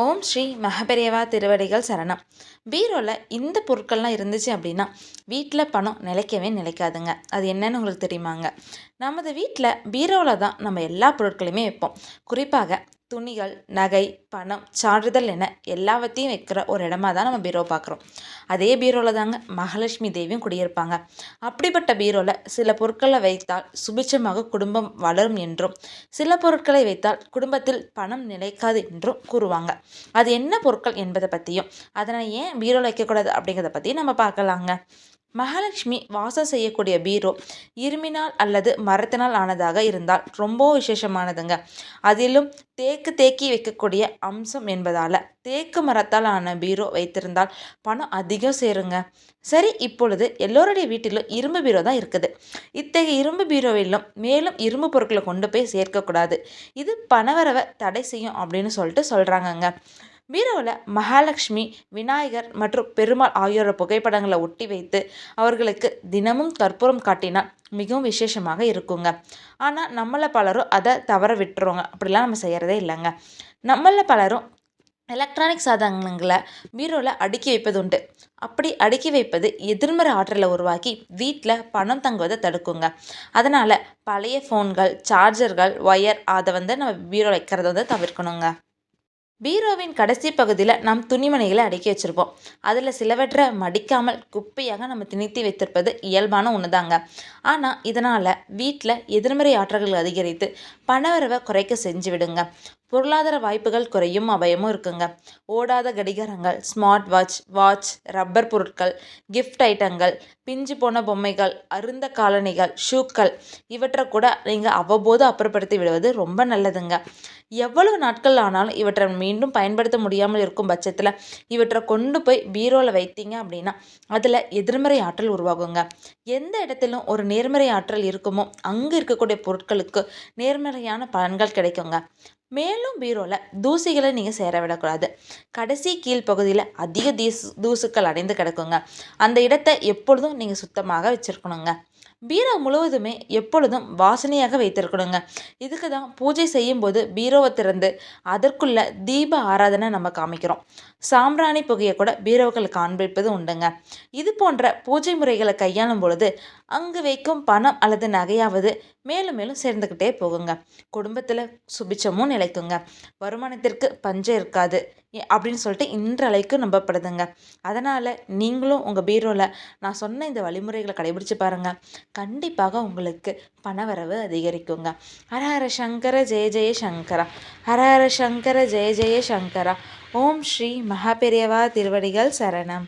ஓம் ஸ்ரீ மகபெரியவா திருவடிகள் சரணம். பீரோவில் இந்த பொருட்கள்லாம் இருந்துச்சு அப்படின்னா வீட்டில் பணம் நிலைக்கவே நிலைக்காதுங்க. அது என்னன்னு உங்களுக்கு தெரியுமாங்க? நமது வீட்டில் பீரோவில் தான் நம்ம எல்லா பொருட்களையுமே வைப்போம். குறிப்பாக துணிகள் நகை பணம் சான்றிதழ் என எல்லாவற்றையும் வைக்கிற ஒரு இடமா தான் நம்ம பீரோ பார்க்குறோம் அதே பீரோவில் தாங்க மகாலட்சுமி தேவியும் குடியிருப்பாங்க. அப்படிப்பட்ட பீரோவில் சில பொருட்களை வைத்தால் சுபிட்சமாக குடும்பம் வளரும் என்றும் சில பொருட்களை வைத்தால் குடும்பத்தில் பணம் நிலைக்காது என்றும் கூறுவாங்க. அது என்ன பொருட்கள் என்பதை பற்றியும் அதனை ஏன் பீரோவில் வைக்கக்கூடாது அப்படிங்கிறத பற்றியும் நம்ம பார்க்கலாங்க. மகாலட்சுமி வாசம் செய்யக்கூடிய பீரோ இருமினால் அல்லது மரத்தினால் ஆனதாக இருந்தால் ரொம்ப விசேஷமானதுங்க. அதிலும் தேக்கு தேக்கி வைக்கக்கூடிய அம்சம் என்பதால் தேக்கு மரத்தால் ஆன பீரோ வைத்திருந்தால் பணம் அதிகம் சேருங்க. சரி இப்பொழுது எல்லோருடைய வீட்டிலும் இரும்பு பீரோ தான் இருக்குது. இத்தகைய இரும்பு பீரோவிலும் மேலும் இரும்பு பொருட்களை கொண்டு போய் சேர்க்கக்கூடாது. இது பணவரவை தடை செய்யும் அப்படின்னு சொல்லிட்டு சொல்கிறாங்கங்க பீரோவில் மகாலட்சுமி விநாயகர் மற்றும் பெருமாள் ஆகியோர புகைப்படங்களை ஒட்டி வைத்து அவர்களுக்கு தினமும் கற்பூரம் காட்டினால் மிகவும் விசேஷமாக இருக்குங்க. ஆனால் நம்மளை பலரும் அதை தவற விட்டுருவோங்க. அப்படிலாம் நம்ம செய்கிறதே இல்லைங்க. நம்மளில் பலரும் எலக்ட்ரானிக் சாதனங்களை பீரோவில் அடுக்கி வைப்பது உண்டு. அப்படி அடுக்கி வைப்பது எதிர்மறை ஆற்றலை உருவாக்கி வீட்டில் பணம் தங்குவதை தடுக்குங்க. அதனால் பழைய ஃபோன்கள் சார்ஜர்கள் ஒயர் அதை வந்து நம்ம பீரோ வைக்கிறத வந்து தவிர்க்கணுங்க. பீரோவின் கடைசி பகுதியில் நாம் துணிமணிகளை அடுக்கி வச்சுருப்போம். அதில் சிலவற்றை மடிக்காமல் குப்பையாக நம்ம திணித்தி வைத்திருப்பது இயல்பான ஒன்று தாங்க ஆனால் இதனால் வீட்டில் எதிர்மறை ஆற்றல்கள் அதிகரித்து பணவரவை குறைக்க செஞ்சு விடுங்க பொருளாதார வாய்ப்புகள் குறையும் அபயமும் இருக்குங்க. ஓடாத கடிகாரங்கள் ஸ்மார்ட் வாட்ச் வாட்ச் ரப்பர் பொருட்கள் கிஃப்ட் ஐட்டங்கள் பிஞ்சு போன பொம்மைகள் அருந்த காலணிகள் ஷூக்கள் இவற்றை கூட நீங்கள் அவ்வப்போது அப்புறப்படுத்தி விடுவது ரொம்ப நல்லதுங்க. எவ்வளவு நாட்கள் ஆனாலும் இவற்றை மீண்டும் பயன்படுத்த முடியாமல் இருக்கும் பட்சத்தில் இவற்றை கொண்டு போய் பீரோவில் வைத்தீங்க அப்படின்னா அதில் எதிர்மறை ஆற்றல் உருவாகுங்க. எந்த இடத்திலும் ஒரு நேர்மறை ஆற்றல் இருக்குமோ அங்கே இருக்கக்கூடிய பொருட்களுக்கு நேர்மறையான பலன்கள் கிடைக்குங்க. மேலும் பீரோவில் தூசிகளை நீங்கள் சேர விடக்கூடாது. கடைசி கீழ்ப்பகுதியில் அதிக தீசு தூசுக்கள் அடைந்து கிடக்குங்க. அந்த இடத்தை எப்பொழுதும் நீங்கள் சுத்தமாக வச்சுருக்கணுங்க. பீரோ முழுவதுமே எப்பொழுதும் வாசனையாக வைத்திருக்கணுங்க. இதுக்கு தான் பூஜை செய்யும்போது பீரோவை திறந்து அதற்குள்ள தீப ஆராதனை நம்ம காமிக்கிறோம். சாம்பிராணி புகையை கூட பீரோக்கள் காண்பிப்பது உண்டுங்க. இது போன்ற பூஜை முறைகளை கையாளும் பொழுது அங்கு வைக்கும் பணம் அல்லது நகையாவது மேலும் மேலும் சேர்ந்துக்கிட்டே போகுங்க. குடும்பத்தில் சுபிச்சமும் நிலைக்குங்க. வருமானத்திற்கு பஞ்சம் இருக்காது. அப்படின்னு சொல்லிட்டு இன்றளவுக்கு நம்பப்படுதுங்க. அதனால் நீங்களும் உங்கள் பீரோவில் நான் சொன்ன இந்த வழிமுறைகளை கடைபிடிச்சு பாருங்கள் கண்டிப்பாக உங்களுக்கு பணவரவு அதிகரிக்குங்க. ஹரஹர சங்கர ஜெய ஜெய சங்கரா. ஹரஹர சங்கர ஜெய ஜெய சங்கரா. ஓம் ஸ்ரீ மகாபெரியவா திருவடிகள் சரணம்.